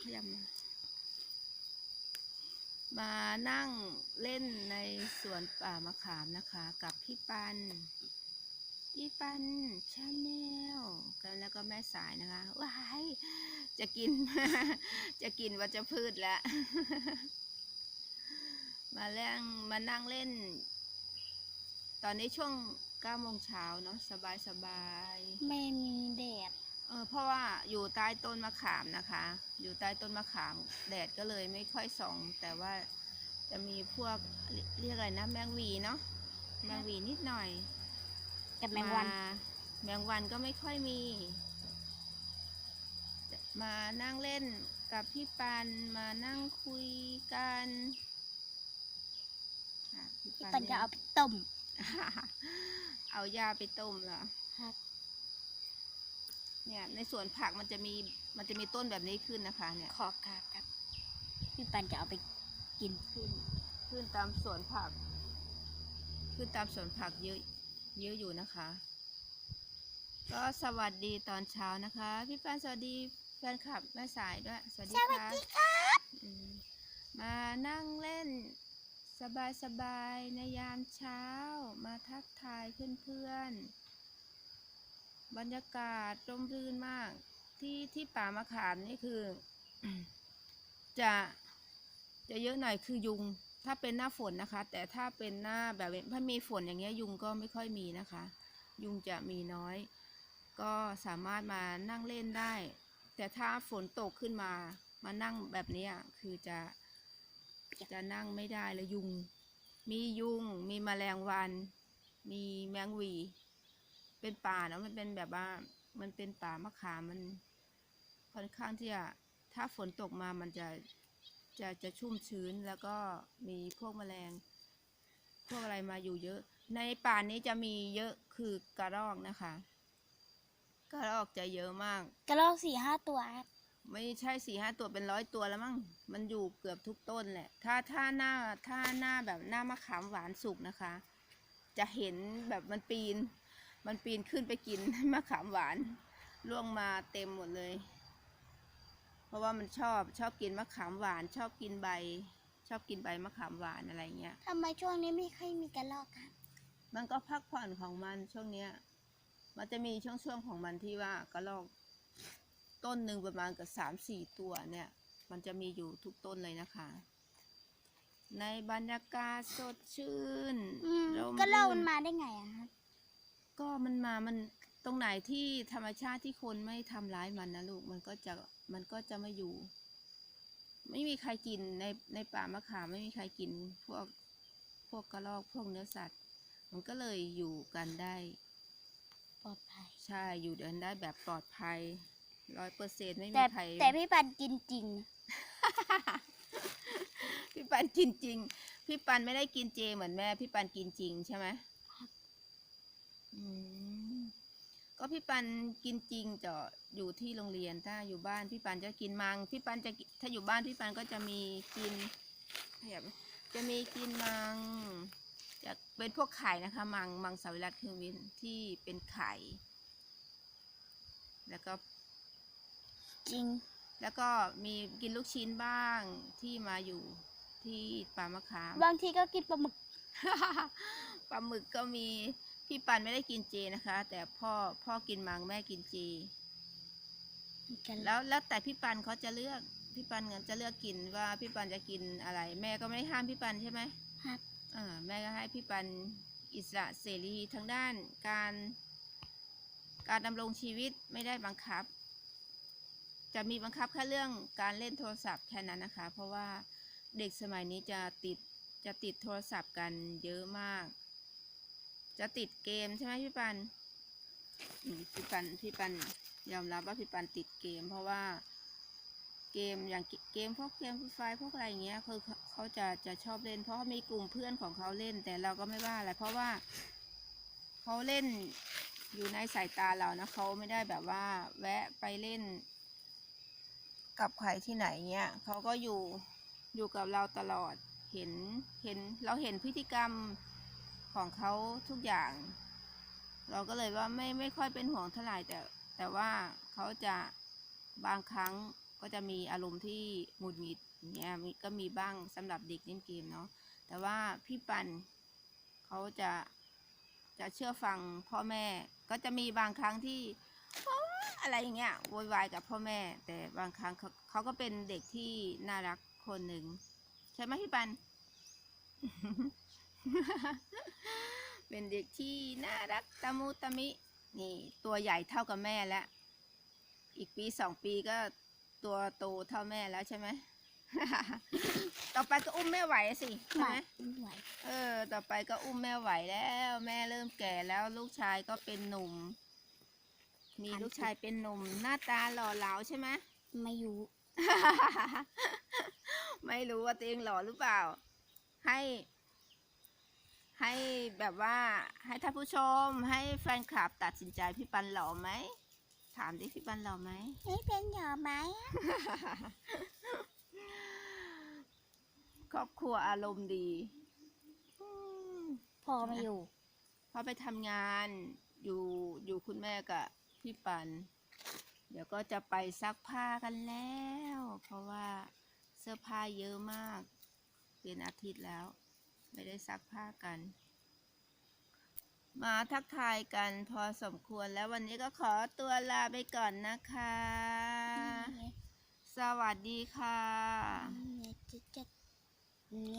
ขยับมามานั่งเล่นในสวนป่ามะขามนะคะ กับพี่ปัน พี่ปันชาแนลกันแล้วก็แม่สายนะคะว้ายจะกิน จะกินวัชพืชแล้ว มาเล่นมานั่งเล่น ตอนนี้ช่วง9โมงเช้าเนาะสบายสบาย ไม่มีแดด เออเพราะว่าอยู่ใต้ต้นมะขามนะคะ อยู่ใต้ต้นมะขามแดดก็เลยไม่ค่อยส่อง แต่ว่าจะมีพวกเรีเรียกอะไรนะแมงหวีเนาะแมงหวีนิดหน่อยกับแมงวันาแมงวันก็ไม่ค่อยมี มานั่งเล่นกับพี่ปันมานั่งคุยกันอะพี่พี่ปันจะเอาเยไปต้ม เอายาไปต้มเหรอครับ เนี่ยในสวนผักมันจะมีมันจะมีต้นแบบนี้ขึ้นนะคะ เนี่ยขอกาครับพี่ปันจะเอาไปกินขึ้นขึ้นตามสวนผัก ขึ้นตามสวนผักเยอะเยอะอยู่นะคะ ก็สวัสดีตอนเช้านะคะ พี่ปานสวัสดีแฟนคลับแม่สายด้วย สวัสดีสวัสค่ะดีครับอืมมานั่งเล่นสบายสบายๆในยามเช้ามาทักทายเพื่อนๆ บรรยากาศร่มรื่นมาก ที่ที่ป่ามะขามนี่คือ จะจะเยอะหน่อยคือยุง ถ้าเป็นหน้าฝนนะคะ แต่ถ้าเป็นหน้าแบบถ้ามีฝนอย่างเงี้ยยุงก็ไม่ค่อยมีนะคะ ยุงจะมีน้อย ก็สามารถมานั่งเล่นได้ แต่ถ้าฝนตกขึ้นมา มานั่งแบบนี้คือจะจะนั่งไม่ได้เลยยุง มียุง มีแมลงวัน มีแมงวี เป็นป่าเนาะมันเป็นแบบว่า มันเป็นป่ามะขามมันค่อนข้างที่จะถ้าฝนตกมามันจะจะจะชุ่มชื้นแล้วก็มีพวกแมลง พวกอะไรมาอยู่เยอะ ในป่านี้จะมีเยอะคือกระรอกนะคะกระรอกจะเยอะมาก กระรอกสี่ห้าตัวครับไม่ใช่สี่ห้าตัวเป็นร้อยตัวแล้วมั้งมันอยู่เกือบทุกต้นแหละ ถ้าถ้าหน้าถ้าหน้าแบบหน้ามะขามหวานสุกนะคะ จะเห็นแบบมันปีน มันปีนขึ้นไปกินมะขามหวานล่วงมาเต็มหมดเลย เพราะว่ามันชอบชอบกินมะขามหวาน ชอบกินใบ ชอบกินใบมะขามหวานอะไรเงี้ยทำไมช่วงนี้ไม่ค่อยมีกระรอกครับ มันก็พักผ่อนของมันช่วงเนี้ย มันจะมีช่วงช่วงๆของมันที่ว่ากระรอก ต้นหนึ่งประมาณกับสามสี่ตัวเนี่ย มันจะมีอยู่ทุกต้นเลยนะคะ ในบรรยากาศสดชื่นอืมร่มกระรอกรื่มันมาได้ไงอะครับ ก็มันมามันตรงไหนที่ธรรมชาติที่คนไม่ทำร้ายมันนะลูกมันก็จะมันก็จะไม่อยู่ ไม่มีใครกินในในป่ามะขามไม่มีใครกินพวกพวกกระรอกพวกเนื้อสัตว์ มันก็เลยอยู่กันได้ ปลอดภัย ใช่อยู่เดินได้แบบปลอดภัยร้อยเปอร์เซ็นไม่มีแต่ใครแต่พี่ปันกินจริง พี่ปันกินจริง พี่ปันไม่ได้กินเจเหมือนแม่ พี่ปันกินจริงใช่ไหมครับ อืมก็พี่ปันกินจริงจะอยู่ที่โรงเรียนถ้าอยู่บ้านพี่ปันจะกินมังพี่ปันจะกิถ้าอยู่บ้านพี่ปันก็จะมีกินขยับจะมีกินมังจะเป็นพวกไข่นะคะ มังมังสวิรัตคือวินที่เป็นไข่แล้วก็จริง แล้วก็มีกินลูกชิ้นบ้างที่มาอยู่ที่ป่ามะขามบางทีก็กินปลาหมึก ปลาหมึกก็มี พี่ปันไม่ได้กินเจนะคะ แต่พ่อพ่อกินมังแม่กินเจกันแล้วแล้วแต่พี่ปันเขาจะเลือกพี่ปันเงินจะเลือกกินว่าพี่ปันจะกินอะไร แม่ก็ไม่ได้ห้ามพี่ปันใช่ไหมครับอ่าแม่ก็ให้พี่ปันอิสระเสรีทางด้านการการดำรงชีวิตไม่ได้บังคับ จะมีบังคับแค่เรื่องการเล่นโทรศัพท์แค่นั้นนะคะ เพราะว่าเด็กสมัยนี้จะติดจะติดโทรศัพท์กันเยอะมาก จะติดเกมใช่ไหมพี่ปันอืมพี่ปันพี่ปันยอมรับว่าพี่ปันติดเกม เพราะว่าเกมอย่างเกมพวกเกมฟรีไฟพวกอะไรอย่างเงี้ยคือเขาเขาจะจะชอบเล่น เพราะมีกลุ่มเพื่อนของเขาเล่น แต่เราก็ไม่ว่าอะไรเพราะว่าเขาเล่นอยู่ในสายตาเรานะเขาไม่ได้แบบว่า แวะไปเล่น กับใครที่ไหนเงี้ยเขาก็อยู่อยู่กับเราตลอดเห็นเห็นเราเห็นพฤติกรรม ของเขาทุกอย่าง เราก็เลยว่าไม่ไม่ค่อยเป็นห่วงเท่าไหร่แต่ แต่ว่าเขาจะบางครั้งก็จะมีอารมณ์ที่หงุดหงิดเงี้ยก็มีบ้างสำหรับเด็กเล่นเกมเนาะแต่ว่าพี่ปันเขาจะจะเชื่อฟังพ่อแม่ก็จะมีบางครั้งที่ออะไรอย่างเงี้ยโวยวายกับพ่อแม่ แต่บางครั้งเขาเขาก็เป็นเด็กที่น่ารักคนหนึ่งใช่ไหมพี่ปัน เป็นเด็กที่น่ารักตะมุตะมิ นี่ ตัวใหญ่เท่ากับแม่แล้ว อีกปีสองปีก็ตัวโตเท่าแม่แล้วใช่ไหม ต่อไปก็อุ้มแม่ไหวสิใช่ไม่ไหมไม่ไหวเออ ต่อไปก็อุ้มแม่ไหวแล้ว แม่เริ่มแก่แล้วลูกชายก็เป็นหนุ่ม มีลูกชายเป็นหนุ่ม หน้าตาหล่อเหลาใช่ไหมไม่อยู่ไม่รู้ว่าตัวเองหล่อหรือเปล่า ให้ ให้แบบว่าให้ท่านผู้ชมให้แฟนคลับตัดสินใจพี่ปันหล่อไหม ถามดิพี่ปันหล่อไหม นี่เป็นหยอไหม ครอบครัวอารมณ์ดีอืมพอไม่อยู่ พอไปทำงานอยู่อยู่คุณแม่กับพี่ปัน เดี๋ยวก็จะไปซักผ้ากันแล้ว เพราะว่าเสื้อผ้าเยอะมาก เป็นอาทิตย์แล้ว ไม่ได้ซักผ้ากัน มาทักทายกันพอสมควรแล้ววันนี้ก็ขอตัวลาไปก่อนนะคะ สวัสดีค่ะจะจะ